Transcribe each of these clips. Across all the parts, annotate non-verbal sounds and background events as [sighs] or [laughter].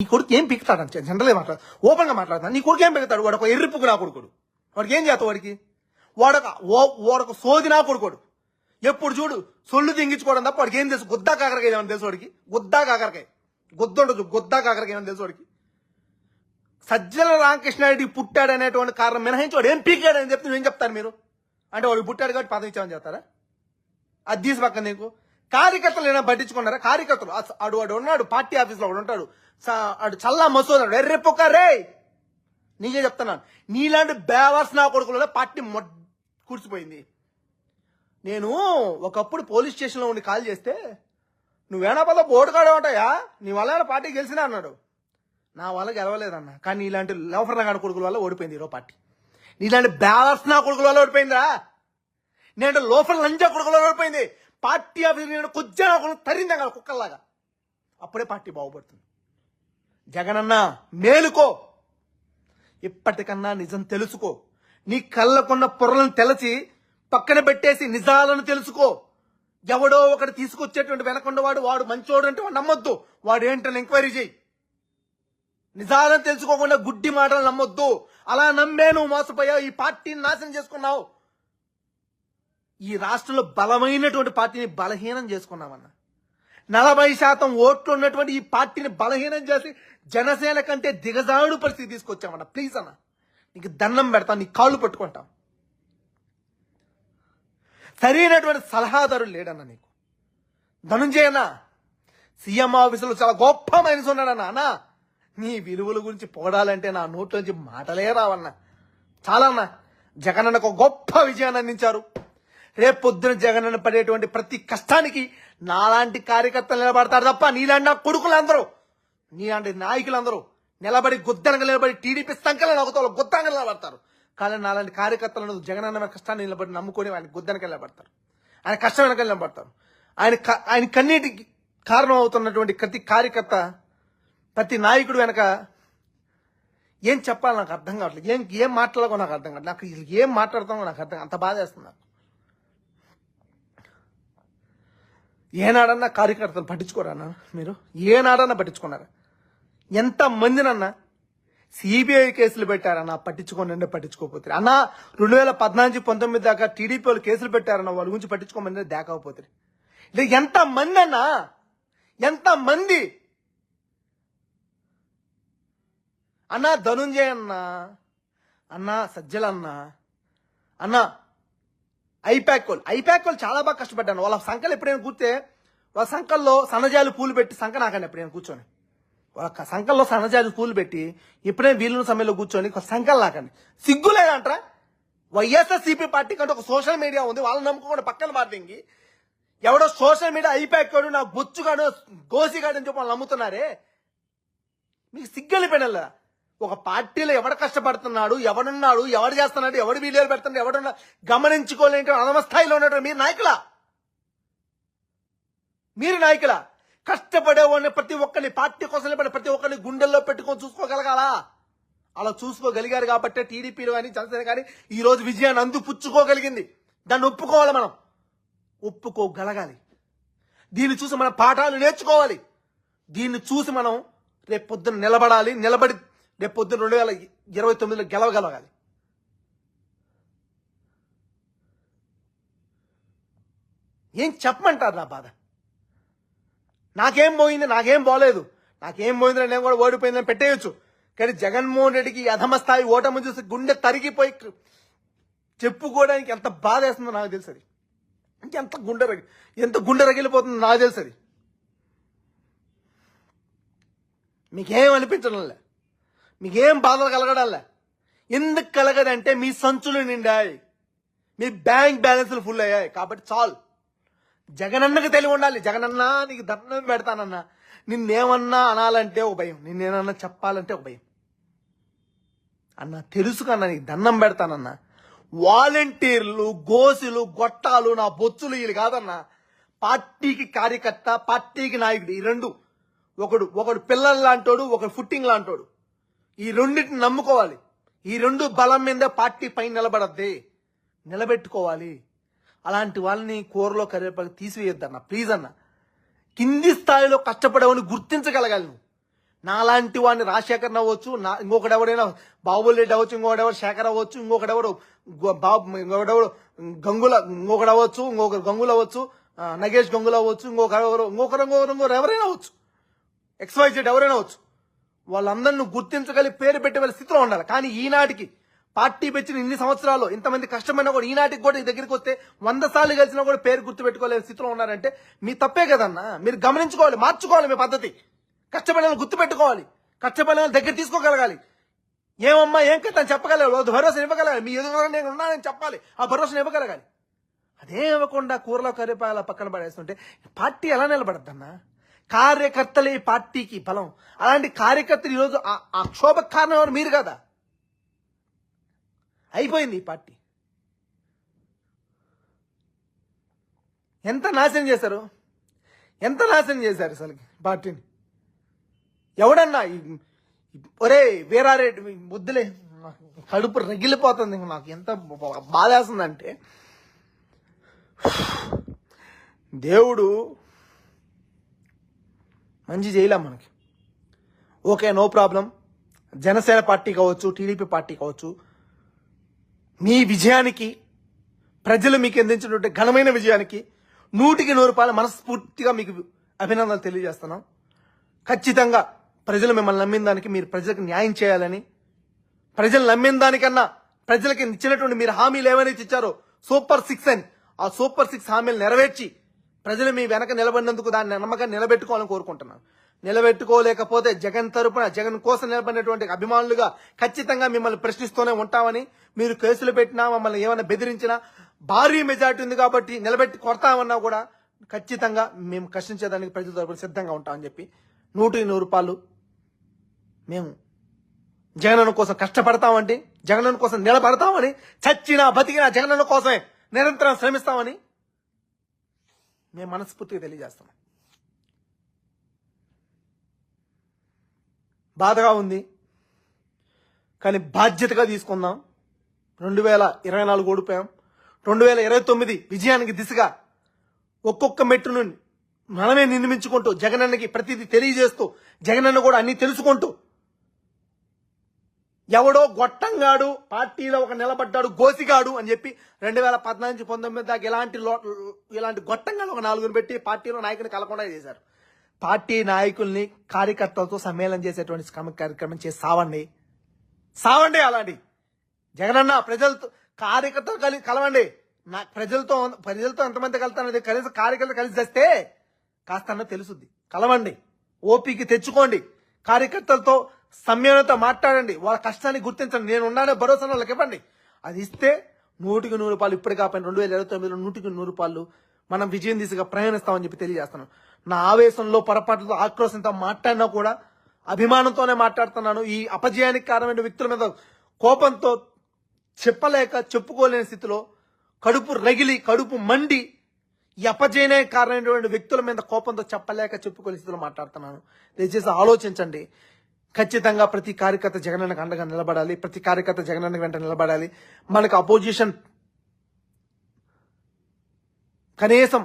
నీ కొడుకు ఏం పిక్కుతాడు అని జనరలే మాట్లాడు ఓపెన్గా మాట్లాడతాను నీ కొడుకు ఏం పిక్కుతాడు వాడు ఒక ఎర్రిపుకు నా కొడుకుడు. వాడికి ఏం చేస్తావు వాడికి? వాడొక వాడొక సోది నా కొడుకోడు. ఎప్పుడు చూడు సొల్లు తింగించుకోవడం తప్ప వాడికి ఏం తెలుసు? గుద్దా కాకరకాయ ఏమని తెలుసు వాడికి? గుద్దా కాకరకాయ. గుద్దుండదు గుద్దా కాకరకాయ ఏమని తెలుసు వాడికి? సజ్జల రామకృష్ణారెడ్డి పుట్టాడు అనేటువంటి కారణం మినహాయించి వాడు ఏం పీకాడు అని చెప్తే ఏం చెప్తారు మీరు? అంటే వాడు పుట్టాడు కాబట్టి పదవి ఇచ్చామని చెప్తారా? అది తీసి పక్కన నీకు. కార్యకర్తలు ఏమైనా పట్టించుకున్నారా? కార్యకర్తలు. అస- ఆడు వాడు ఉన్నాడు పార్టీ ఆఫీస్లో ఉంటాడు. స- ఆడు చల్లా మసోదాడు ఎర్రె పొక్కరే నీకే చెప్తున్నాను. నీలాంటి బేవర్స్ నా కొడుకులలో పార్టీ మొడ్ కూర్చిపోయింది. నేను ఒకప్పుడు పోలీస్ స్టేషన్లో ఉండి కాల్ చేస్తే నువ్వేనా పద బోర్డు కాడ ఉంటాయా? నీ వల్ల పార్టీ గెలిచినా? అన్నాడు. నా వల్ల గెలవలేదన్న. కానీ ఇలాంటి లోఫర్ నగాడు కొడుకుల వల్ల ఓడిపోయింది ఈరో పార్టీ. నీలాంటి బ్యాలర్స్ నా కొడుకుల వల్ల ఓడిపోయిందిరా. నేను లోఫర్ లంజా కొడుకుల వల్ల ఓడిపోయింది. పార్టీ అభివృద్ధి నేను కొద్దిగా తరింది కదా కుక్కల్లాగా. అప్పుడే పార్టీ బాగుపడుతుంది. జగనన్న మేలుకో. ఇప్పటికన్నా నిజం తెలుసుకో. నీ కళ్ళకున్న పొరలను తెలచి పక్కన పెట్టేసి నిజాలను తెలుసుకో. ఎవడో ఒకటి తీసుకొచ్చేటువంటి వెనకొండవాడు వాడు మంచోడు అంటే వాడు నమ్మొద్దు. వాడు ఏంటని ఎంక్వైరీ చేయి. నిజాలను తెలుసుకోకుండా గుడ్డి మాటలు నమ్మొద్దు. అలా నమ్మే నువ్వు మోసపోయావు. ఈ పార్టీని నాశనం చేసుకున్నావు. ఈ రాష్ట్రంలో బలమైనటువంటి పార్టీని బలహీనం చేసుకున్నామన్నా. నలభై శాతం ఓట్లు ఉన్నటువంటి ఈ పార్టీని బలహీనం చేసి జనసేన కంటే దిగజాడు పరిస్థితి తీసుకొచ్చామన్న. ప్లీజ్ అన్న. నీకు దండం పెడతాను నీ కాళ్ళు పట్టుకుంటాం. సరైనటువంటి సలహాదారుడు లేడన్న నీకు. ధనుంజయన్న సీఎం ఆఫీసులో చాలా గొప్ప మనిషి ఉన్నాడన్న. అన్న నీ విలువల గురించి పొగడాలంటే నా నోట్లోంచి మాటలే రావన్న. చాలా అన్న జగనన్నకు ఒక గొప్ప విజయాన్ని అందించారు. రేపు పొద్దున జగనన్న పడేటువంటి ప్రతి కష్టానికి నాలాంటి కార్యకర్తలు నిలబడతారు తప్ప నీలాంటి నా కొడుకులందరూ నీలాంటి నాయకులందరూ నిలబడి గుద్దనగా నిలబడి టీడీపీ సంఖ్యలో నవ్వుతారు గుద్దంగా నిలబడతారు. కానీ నాలాంటి కార్యకర్తలను జగనన్న కష్టాన్ని నిలబడి నమ్ముకొని ఆయన గుద్దనకి నిలబడతారు. ఆయన కష్టం వెనక నిలబడతారు. ఆయన క- ఆయన కన్నీటికి కారణం అవుతున్నటువంటి ప్రతి కార్యకర్త ప్రతి నాయకుడు వెనక ఏం చెప్పాలో నాకు అర్థం కావట్లేదు. ఏం ఏం మాట్లాడాలో నాకు అర్థం కావట్లేదు. నాకు ఏం మాట్లాడతామో నాకు అర్థం అంత బాధ వేస్తుంది నాకు. ఏనాడన్నా కార్యకర్తలు పట్టించుకోరన్నా మీరు? ఏనాడన్నా పట్టించుకున్నారా? ఎంత మందినన్నా సిబిఐ కేసులు పెట్టారన్నా పట్టించుకోనండి అంటే పట్టించుకోకపోతే. అన్నా రెండు వేల పద్నాలుగు పంతొమ్మిది దాకా టీడీపీ వాళ్ళు కేసులు పెట్టారన్న వాళ్ళ గురించి పట్టించుకోమని దేకపోతే ఇది ఎంత మంది అన్నా ఎంత మంది అన్నా ధనుంజయ అన్న అన్నా సజ్జలన్న అన్నా ఐపాక్ వాళ్ళు ఐపాక్ వాళ్ళు చాలా బాగా కష్టపడ్డాను. వాళ్ళ సంఖలు ఎప్పుడైనా కూర్చే వాళ్ళ సంకల్లో సన్నజాలు పూలు పెట్టి సంఖ నాకండి ఎప్పుడైనా కూర్చొని. వాళ్ళ సంఖల్లో సన్నజాలు పూలు పెట్టి ఎప్పుడైనా వీలున్న సమయంలో కూర్చొని ఒక నాకండి. సిగ్గు లేదంటారా? వైఎస్ఆర్సీపీ పార్టీ కంటే ఒక సోషల్ మీడియా ఉంది. వాళ్ళని నమ్ముకోకుండా పక్కన పార్టీకి ఎవడో సోషల్ మీడియా ఐపాక్ నా బొచ్చుగాడు గోసిగాడు అని చెప్పి వాళ్ళు నమ్ముతున్నారే? మీకు సిగ్గలిపోయినల్లా ఒక పార్టీలో ఎవడు కష్టపడుతున్నాడు ఎవడున్నాడు ఎవడు చేస్తున్నాడు ఎవడు వీడియోలు పెడుతున్నాడు ఎవడున్నా గమనించుకోలేని అనమస్థాయిలో ఉన్నట్టు మీరు నాయకుల? మీరు నాయకుల? కష్టపడేవాడిని ప్రతి ఒక్కరిని పార్టీ కోసం పడి ప్రతి ఒక్కరిని గుండెల్లో పెట్టుకొని చూసుకోగలగాలా? అలా చూసుకోగలిగారు కాబట్టి టీడీపీలో కానీ జనసేన కానీ ఈ రోజు విజయాన్ని అందిపుచ్చుకోగలిగింది. దాన్ని ఒప్పుకోవాలి మనం. ఒప్పుకోగలగాలి. దీన్ని చూసి మన పాఠాలు నేర్చుకోవాలి. దీన్ని చూసి మనం రేపు పొద్దున నిలబడాలి నిలబడి రేపు పొద్దున రెండు వేల ఇరవై తొమ్మిదిలో గెలవగలగాలి. ఏం చెప్పమంటారు నా బాధ? నాకేం పోయింది నాకేం పోలేదు. నాకేం పోయింది నేను కూడా ఓడిపోయిందని పెట్టేయచ్చు. కానీ జగన్మోహన్ రెడ్డికి ఈ అధమ స్థాయి ఓటమి చూసి గుండె తరిగిపోయి చెప్పుకోవడానికి ఎంత బాధ వేస్తుందో నాకు తెలుసు అది. ఎంత గుండె రగి ఎంత గుండె రగిలిపోతుందో నాకు తెలుసు అది. మీకేం అనిపించడంలే. మీకేం బాధలు కలగడాలే? ఎందుకు కలగదంటే మీ సంచులు నిండాయి. మీ బ్యాంక్ బ్యాలెన్స్లు ఫుల్ అయ్యాయి. కాబట్టి చాలు. జగనన్నకి తెలివి ఉండాలి. జగనన్న నీకు దండం పెడతానన్నా. నిన్నేమన్నా అనాలంటే ఒక భయం. నిన్నేమన్నా చెప్పాలంటే ఒక భయం. అన్న తెలుసు కన్నా నీకు దండం పెడతానన్నా. వాలంటీర్లు గోసులు గొట్టాలు నా బొచ్చులు వీళ్ళు కాదన్నా. పార్టీకి కార్యకర్త పార్టీకి నాయకుడు ఈ రెండు. ఒకడు ఒకడు పిల్లలు లాంటోడు ఒకడు ఫుట్టింగ్ లాంటోడు. ఈ రెండింటిని నమ్ముకోవాలి. ఈ రెండు బలం మీద పార్టీ పైన నిలబడద్ది. నిలబెట్టుకోవాలి. అలాంటి వాళ్ళని కూరలో కరివేపాకు తీసివేయొద్దన్న. ప్లీజ్ అన్న. కింది స్థాయిలో కష్టపడేవని గుర్తించగలగాలి నువ్వు. నాలాంటి వాడిని రాజశేఖర్ అవ్వచ్చు నా ఇంకొకటి ఎవరైనా బాబుల్ రెడ్డి అవ్వచ్చు ఇంకొకటి శేఖర్ అవ్వచ్చు ఇంకొకటి బాబు ఇంకొకటి గంగుల ఇంకొకటి అవ్వచ్చు ఇంకొకరు గంగులు అవ్వచ్చు నగేష్ గంగులు అవ్వచ్చు ఇంకొకరు ఇంకొకరు ఇంకొకరు ఇంకొకరు ఎవరైనా అవ్వచ్చు. ఎక్స్వైజెడ్ ఎవరైనా అవ్వచ్చు. వాళ్ళందరిని గుర్తించగలిగి పేరు పెట్టే స్థితిలో ఉండాలి. కానీ ఈనాటికి పార్టీ పెంచిన ఇన్ని సంవత్సరాలు ఇంతమంది కష్టమైనా కూడా ఈనాటికి కూడా ఈ దగ్గరికి వస్తే వంద సార్లు కలిసినా కూడా పేరు గుర్తు పెట్టుకోలేని స్థితిలో ఉన్నారంటే మీ తప్పే కదన్నా? మీరు గమనించుకోవాలి మార్చుకోవాలి మీ పద్ధతి. కష్టపడిన గుర్తు పెట్టుకోవాలి కష్టపడిన దగ్గర తీసుకోగలగాలి. ఏమమ్మా ఏం కదా చెప్పగలగాలి. భరోసా ఇవ్వగలగాలి. మీ ఎదురు నేను ఉన్నానని చెప్పాలి. ఆ భరోసా ఇవ్వగలగాలి. అదే ఇవ్వకుండా కూరలో కరిపాల పక్కన పడేస్తుంటే పార్టీ ఎలా నిలబడద్దన్నా? కార్యకర్తలే పార్టీకి బలం. అలాంటి కార్యకర్తలు ఈరోజు ఆ- ఆ కారణం ఎవరు? మీరు కదా. అయిపోయింది ఈ పార్టీ. ఎంత నాశనం చేశారు? ఎంత నాశనం చేశారు అసలు పార్టీని? ఎవడన్నా ఈ- ఒరే వీరారెడ్డి ముద్దులే కడుపు రగిలిపోతుంది నాకు. ఎంత బాధేస్తుందంటే దేవుడు మంచి చేయలేం మనకి. Okay no problem. Janasena party కావచ్చు టీడీపీ పార్టీ కావచ్చు మీ విజయానికి ప్రజలు మీకు అందించినటువంటి ఘనమైన విజయానికి నూటికి నూరు రూపాయలు మనస్ఫూర్తిగా మీకు అభినందనలు తెలియజేస్తున్నాం. ఖచ్చితంగా ప్రజలు మిమ్మల్ని నమ్మిన దానికి మీరు ప్రజలకు న్యాయం చేయాలని ప్రజలు నమ్మిన దానికన్నా ప్రజలకి ఇచ్చినటువంటి మీరు హామీలు ఏమైనా ఇచ్చారో సూపర్ సిక్స్ అని ఆ సూపర్ సిక్స్ హామీలు నెరవేర్చి ప్రజలు మీ వెనక నిలబడినందుకు దాన్ని నమ్మకాన్ని నిలబెట్టుకోవాలని కోరుకుంటున్నాను. నిలబెట్టుకోలేకపోతే జగన్ తరపున జగన్ కోసం నిలబడినటువంటి అభిమానులుగా ఖచ్చితంగా మిమ్మల్ని ప్రశ్నిస్తూనే ఉంటామని మీరు కేసులు పెట్టినా మమ్మల్ని ఏమైనా బెదిరించినా భారీ మెజార్టీ ఉంది కాబట్టి నిలబెట్టి కొడతామన్నా కూడా ఖచ్చితంగా మేము కష్టించేదానికి ప్రజల తరపున సిద్ధంగా ఉంటామని చెప్పి నూటికి నూరు రూపాయలు మేము జగనన్న కోసం కష్టపడతామండి జగనన్న కోసం నిలబడతామని చచ్చినా బతికినా జగనన్న కోసమే నిరంతరం శ్రమిస్తామని మేము మనస్ఫూర్తిగా తెలియజేస్తాం బాధగా ఉంది. కానీ బాధ్యతగా తీసుకుందాం. రెండు వేల ఇరవై నాలుగు ఓడిపోయాం. రెండు వేల ఇరవై తొమ్మిది విజయానికి దిశగా ఒక్కొక్క మెట్టును మనమే నిర్మించుకుంటూ జగనన్నకి ప్రతిదీ తెలియజేస్తూ జగనన్న కూడా అన్ని తెలుసుకుంటూ ఎవడో గొట్టంగాడు పార్టీలో ఒక నిలబడ్డాడు గోసిగాడు అని చెప్పి రెండు వేల పద్నాలుగు నుంచి పంతొమ్మిది దాకా ఇలాంటి లో- ఇలాంటి గొట్టంగాడు ఒక నాలుగుని పెట్టి పార్టీలో నాయకుని కలకుండా చేశారు. పార్టీ నాయకుల్ని కార్యకర్తలతో సమ్మేళనం చేసేటువంటి కార్యక్రమం చేసి సావండి. సావండి అలాంటి. జగనన్న ప్రజలతో కార్యకర్తలు కలి కలవండి. నా ప్రజలతో ప్రజలతో ఎంతమంది కలుతానది కనీసం కార్యకర్తలు కలిసి చేస్తే కాస్త తెలుసుద్ది. కలవండి. ఓపిక తెచ్చుకోండి. కార్యకర్తలతో సమ్యనతో మాట్లాడండి. వాళ్ళ కష్టాన్ని గుర్తించండి. నేను ఉన్నానే భరోసా వాళ్ళకి ఇవ్వండి. అది ఇస్తే నూటికి నూరు రూపాయలు ఇప్పుడు ఆపండి రెండు వేల ఇరవై తొమ్మిదిలో నూటికి నూరు రూపాయలు మనం విజయం దిశగా ప్రయాణిస్తామని చెప్పి తెలియజేస్తున్నాను నా ఆవేశంలో పొరపాటుతో ఆక్రోశంతో మాట్లాడినా కూడా అభిమానంతోనే మాట్లాడుతున్నాను. ఈ అపజయానికి కారణమైన వ్యక్తుల మీద కోపంతో చెప్పలేక చెప్పుకోలేని స్థితిలో కడుపు రగిలి కడుపు మండి ఈ అపజయనానికి కారణమైనటువంటి వ్యక్తుల మీద కోపంతో చెప్పలేక చెప్పుకోలేని స్థితిలో మాట్లాడుతున్నాను. దయచేసి ఆలోచించండి. ఖచ్చితంగా ప్రతి కార్యకర్త జగనన్నకు అండగా నిలబడాలి ప్రతి కార్యకర్త జగనన్న వెంట నిలబడాలి. మనకు అపోజిషన్ కనీసం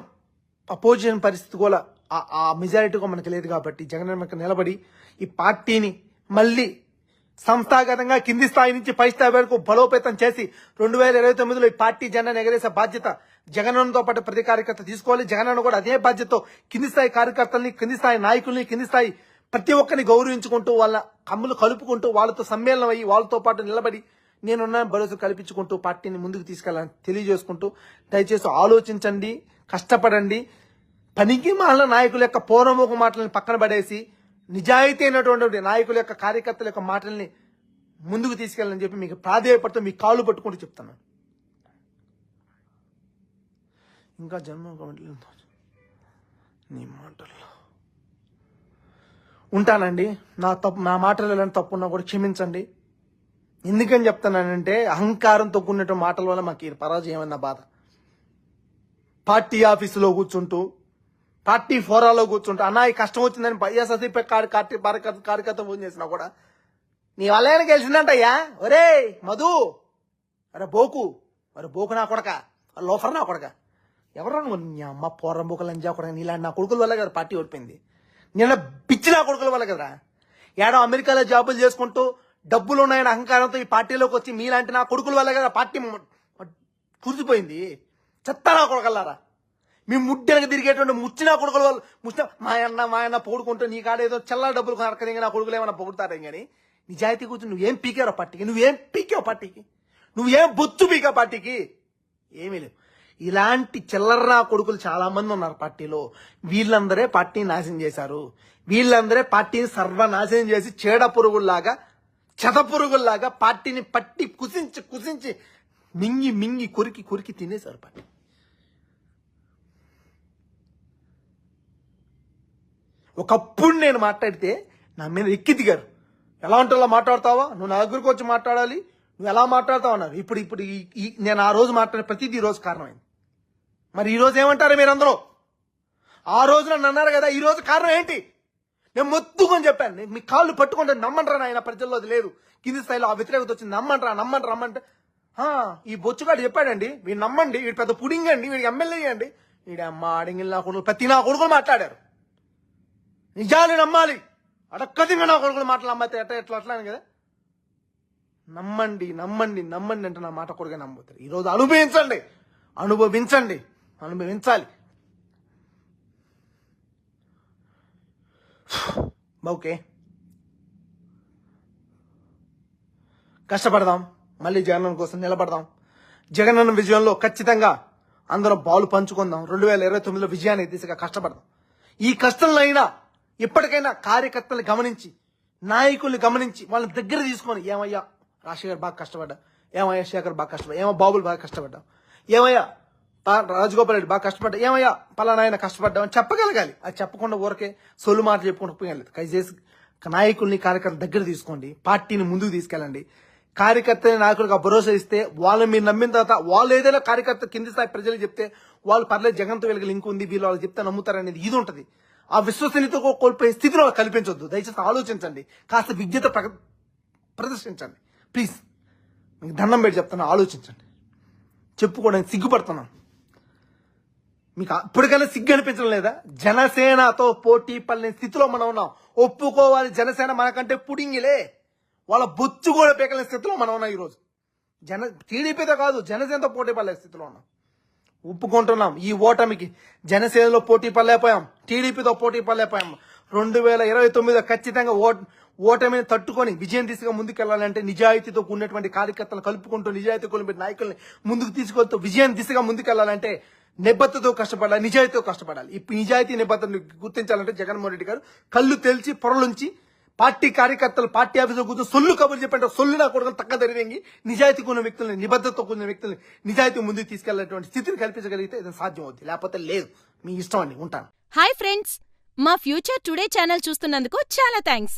అపోజిషన్ పరిస్థితి కూడా ఆ- ఆ మనకు మనకి లేదు కాబట్టి జగన్ నిలబడి ఈ పార్టీని మళ్ళీ సంస్థాగతంగా కింది స్థాయి నుంచి పై స్థాయి వరకు బలోపేతం చేసి రెండు వేల ఇరవై తొమ్మిదిలో ఈ పార్టీ జెండాను ఎగరేసే బాధ్యత జగనన్నతో పాటు ప్రతి కార్యకర్త తీసుకోవాలి. జగనన్న కూడా అదే బాధ్యతతో కింది స్థాయి కార్యకర్తల్ని కింది స్థాయి నాయకుల్ని కింది స్థాయి ప్రతి ఒక్కరిని గౌరవించుకుంటూ వాళ్ళ కమ్ములు కలుపుకుంటూ వాళ్ళతో సమ్మేళనం అయ్యి వాళ్ళతో పాటు నిలబడి నేనున్న భరోసా కల్పించుకుంటూ పార్టీని ముందుకు తీసుకెళ్ళాలని తెలియజేసుకుంటూ దయచేసి ఆలోచించండి కష్టపడండి. పనికి మాల నాయకుల యొక్క పూర్వముఖ మాటలను పక్కన పడేసి నిజాయితీ అయినటువంటి నాయకుల యొక్క కార్యకర్తల యొక్క మాటల్ని ముందుకు తీసుకెళ్ళని చెప్పి మీకు ప్రాధేయపడుతూ మీ కాళ్ళు పట్టుకుంటూ చెప్తాను ఇంకా జన్మ నీ మాటల్లో. ఉంటానండి. నా తప్పు నా మాటలు ఎలాంటి తప్పు ఉన్నా కూడా క్షమించండి. ఎందుకని చెప్తానంటే అహంకారంతో కూడిన మాటల వల్ల మాకు పరాజయం అన్న బాధ? పార్టీ ఆఫీసులో కూర్చుంటూ పార్టీ ఫోరాలో కూర్చుంటూ అన్నా ఈ కష్టం వచ్చిందని వైఎస్ఆర్సీపీ పార్టీ కార్యకర్త కార్యకర్త ఫోన్ చేసినా కూడా నీ వల్ల ఆయన గెలిచిందంటయ్యా? ఒరే మధు అరే బోకు అరే బోకు నా కొడక లోఫర్ నా కొడక. ఎవరు నీ అమ్మ పోరం బోకలు అని కొడక నీలాంటి నా కొడుకుల వల్ల కదా పార్టీ ఓడిపోయింది? నిన్న పిచ్చి నా కొడుకుల వల్ల కదరా? ఏడో అమెరికాలో జాబులు చేసుకుంటూ డబ్బులు ఉన్నాయని అహంకారంతో ఈ పార్టీలోకి వచ్చి మీలాంటి నా కొడుకుల వల్ల కదా పార్టీ కురిసిపోయింది. చెత్త నా కొడుకల్లారా? మీ ముడ్డెనక తిరిగేటువంటి ముచ్చిన కొడుకుల వాళ్ళు ముచ్చిన మా అన్న మా అన్న పొగుడుకుంటూ నీ కాడ ఏదో చల్ల డబ్బులు కనకని నా కొడుకులు ఏమైనా పొగుడతారే కానీ నిజాయితీ కూర్చొని నువ్వేం పీకారో పార్టీకి? నువ్వేం పీకావు పార్టీకి? నువ్వేం బొత్తు పీకా పార్టీకి? ఏమీ లేవు ఇలాంటి చిల్లర్రా కొడుకులు చాలా మంది ఉన్నారు పార్టీలో. వీళ్ళందరే పార్టీని నాశనం చేశారు. వీళ్ళందరే పార్టీని సర్వనాశనం చేసి చీడ పురుగుల్లాగా చెద పురుగుల్లాగా పార్టీని పట్టి కుసించి కుసించి మింగి మింగి కొరికి కొరికి తినేశారు పార్టీ. ఒకప్పుడు నేను మాట్లాడితే నా మీద ఎక్కి దిగారు. ఎలా ఉంటుందో మాట్లాడతావా? నువ్వు నా దగ్గరకు వచ్చి మాట్లాడాలి. నువ్వు ఎలా మాట్లాడతావు అన్నారు. ఇప్పుడు ఇప్పుడు ఈ- నేను ఆ రోజు మాట్లాడే ప్రతిదీ ఈ రోజు కారణమైంది. మరి ఈరోజు ఏమంటారు మీరందరూ? ఆ రోజు నన్ను అన్నారు కదా ఈరోజు కారణం ఏంటి? నేను మొత్తుకొని చెప్పాను. నేను మీ కాళ్ళు పట్టుకుంటే నమ్మంటారా ఆయన ప్రజల్లో అది లేదు. కింది స్థాయిలో ఆ వ్యతిరేకత వచ్చింది నమ్మంటారా? నమ్మంటారా? రమ్మంటే "ఆ, ఈ బొచ్చుగాడు చెప్పాడండి. వీడు నమ్మండి. వీడు పెద్ద పుడింగ్ అండి. వీడికి ఎమ్మెల్యే అండి. వీడు అమ్మ అడిగిన నా కొడుకు ప్రతి నా కొడుకులు మాట్లాడారు. నిజాలు నమ్మాలి. అడక్కదిగా నా కొడుకులు మాటలు నమ్మితే ఎట్లా ఎట్లా అట్లా అని కదా. నమ్మండి నమ్మండి నమ్మండి అంటే నా మాట కొడుగా నమ్ముతారు ఈరోజు అనుభవించండి. అనుభవించండి. అనుభవించాలి. [sighs] ఓకే కష్టపడదాం మళ్ళీ జగనన్న కోసం నిలబడదాం. జగనన్న విజయంలో ఖచ్చితంగా అందరం బాలు పంచుకుందాం. రెండు వేల ఇరవై తొమ్మిదిలో విజయాన్ని దిశగా కష్టపడదాం. ఈ కష్టంలో అయినా ఇప్పటికైనా కార్యకర్తలు గమనించి నాయకుల్ని గమనించి వాళ్ళని దగ్గర తీసుకొని ఏమయ్యా రాజశేఖర్ బాగా కష్టపడ్డా ఏమయ్యా శేఖర్ బాగా కష్టపడ్డా ఏమో బాబులు బాగా కష్టపడ్డా ఏమయ్యా రాజగోపాల్ రెడ్డి బాగా కష్టపడ్డా ఏమయ్యా పలానా ఆయన కష్టపడ్డా అని చెప్పగలగాలి. అది చెప్పకుండా ఊరకే సొల్లు మాట చెప్పుకుంటూ పోయలేదు దయచేసి నాయకుల్ని కార్యకర్త దగ్గర తీసుకోండి పార్టీని ముందుకు తీసుకెళ్ళండి. కార్యకర్తని నాయకులకు భరోసా ఇస్తే వాళ్ళు మీరు నమ్మిన తర్వాత వాళ్ళు ఏదైనా కార్యకర్త కింది స్థాయి ప్రజలు చెప్తే వాళ్ళు పర్లేదు జగన్తో వీళ్ళకి లింక్ ఉంది వీళ్ళు వాళ్ళకి చెప్తే నమ్ముతారనేది ఇది ఉంటుంది. ఆ విశ్వసనీయత కోల్పోయే స్థితిలో వాళ్ళకి కల్పించొద్దు. దయచేసి ఆలోచించండి. కాస్త విజ్ఞత ప్రదర్శించండి. ప్లీజ్. మీకు దండం పెట్టి చెప్తాను ఆలోచించండి. చెప్పుకోవడానికి సిగ్గుపడుతున్నాను. మీకు అప్పటికైనా సిగ్గు అనిపించడం లేదా? జనసేనతో పోటీ పడిన స్థితిలో మనం ఉన్నాం. ఒప్పుకోవాలి జనసేన మనకంటే పుడింగిలే. వాళ్ళ బొచ్చు కూడా పీకలేని స్థితిలో మనం ఉన్నాం ఈరోజు. జన టీడీపీతో కాదు జనసేనతో పోటీ పడలే స్థితిలో ఉన్నాం. ఒప్పుకుంటున్నాం. ఈ ఓటమికి జనసేనలో పోటీ పడలేకపోయాం. టీడీపీతో పోటీ పడలేకపోయాం. రెండు వేల ఇరవై తొమ్మిదిలో ఖచ్చితంగా ఓ ఓటమిని తట్టుకొని విజయం దిశగా ముందుకెళ్ళాలంటే నిజాయితీతో కూడినటువంటి కార్యకర్తలు కలుపుకుంటూ నిజాయితీ కూడిన నాయకుల్ని ముందుకు తీసుకెళ్తూ విజయం దిశగా ముందుకెళ్ళాలంటే నిబద్ధతతో కష్టపడాలి నిజాయితీతో కష్టపడాలి. ఇప్పుడు నిజాయితీ నిబద్ధతను గుర్తించాలంటే జగన్మోహన్ రెడ్డి గారు కళ్ళు తెలిచి పొరలుంచి పార్టీ కార్యకర్తలు పార్టీ ఆఫీసులో కూర్చొని సొల్లు కబుర్లు చెప్పంటే సొల్లు నా కొడుకులు తక్క జరిగి నిజాయితీ కొన్న వ్యక్తుల్ని నిబద్ధతతో కూడిన వ్యక్తుల్ని నిజాయితీ ముందుకు తీసుకెళ్ళేటువంటి స్థితిని కల్పించగలిగితే ఇది సాధ్యం అవుతుంది లేకపోతే లేదు. మీ ఇష్టం అండి ఉంటాను. హాయ్ ఫ్రెండ్స్ మా ఫ్యూచర్ టుడే ఛానల్ చూస్తున్నందుకు చాలా థ్యాంక్స్